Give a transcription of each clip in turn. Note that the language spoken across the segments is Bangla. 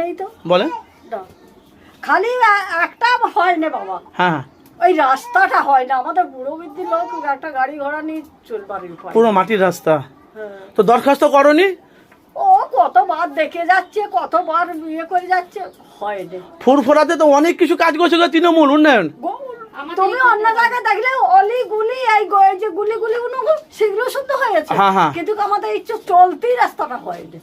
নেই তো? বলেন। খালি একটা হয় না বাবা। হ্যাঁ হ্যাঁ। ওই রাস্তাটা হয় না আমাদের বুড়ো বৃদ্ধি লোক একটা গাড়ি ঘোড়া নিয়ে চলবার পুরো মাটির রাস্তা। হ্যাঁ। তো দরখাস্ত করনি? ও কতবার দেখে যাচ্ছে কতবার ইয়ে করে যাচ্ছে হয় না। ফুরফুরাতে তো অনেক কিছু কাজ করছে তৃণমূল উন্নয়ন। তুমি অন্য জায়গায় দেখলে অলি গুলি এই যে গুলি গুলি গুলো সেগুলো শুদ্ধ হয়েছে। হ্যাঁ, হ্যাঁ। কিন্তু আমাদের এই চলতি রাস্তাটা হয় না।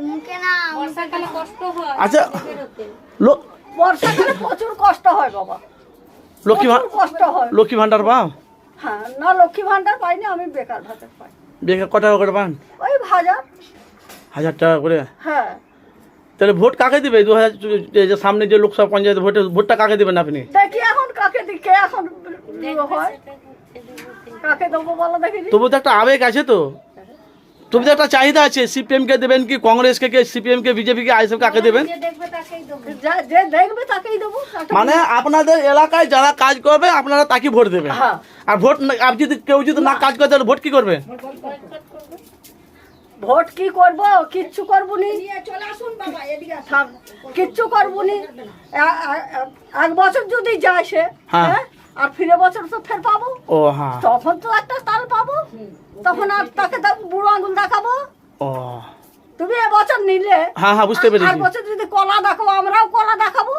মুখে না বর্ষাকালে কষ্ট হয় আচ্ছা বেরোতে। লো- বর্ষাকালে প্রচুর কষ্ট হয় বাবা। লক্ষ্মী কষ্ট হয়। লক্ষ্মী ভান্ডার পাও? হ্যাঁ না লক্ষ্মী ভান্ডার পাইনি আমি বেকার ভাতা পাই। বেকার ক টাকা করে পান? ওই হাজার। হাজার টাকা করে? হ্যাঁ। তাহলে ভোট কাকে দিবে? দু হাজার যে সামনে যে লোকসভা পঞ্চায়েত ভোটে ভোটটা কাকে দেবেন আপনি? দেখি এখন কাকে দি কে এখন হয়। কাকে দেবো বলো দেখিনি তবু তো একটা আবেগ আছে তো। তো একটা চাহিদা আছে সিপিএম কে দেবেন কি কংগ্রেসকে কে সিপিএম কে বিজেপি কে আইসব কাকে দেবেন? দেখবে তাকেই দেবো। যা- যে দেখবে তাকেই দেবো। একটা- মানে আপনাদের এলাকায় যারা কাজ করবে আপনারা তাকে ভোট দেবেন। হ্যাঁ। আর ভোট না- আপনি যদি কেউ যদি না কাজ করে তাহলে ভোট কি করবে? ভোট কি করব? কিচ্ছু করব নি কিচ্ছু করব নি এক বছর যদি যায় সে হ্যাঁ। হ্যাঁ, আর ফিরে বছর তো ফের পাবো। ও হ্যাঁ। তখন তো একটা তাল পাবো তখন আর তাকে বুড়ো আঙুল দেখাবো? ও। তুমি এবছর নিলে। হ্যাঁ হ্যাঁ বুঝতে আর পেরেছি বছর যদি কলা দেখাবো আমরাও কলা দেখাবো?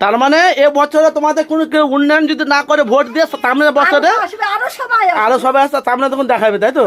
তার মানে এ বছরে তোমাদের কোনো কেউ উন্নয়ন যদি না করে ভোট দিয়ে সামনের বছরে আরও আরও সবাই। আরও সবাই আসতে সামনে তখন দেখাবে তাই তো।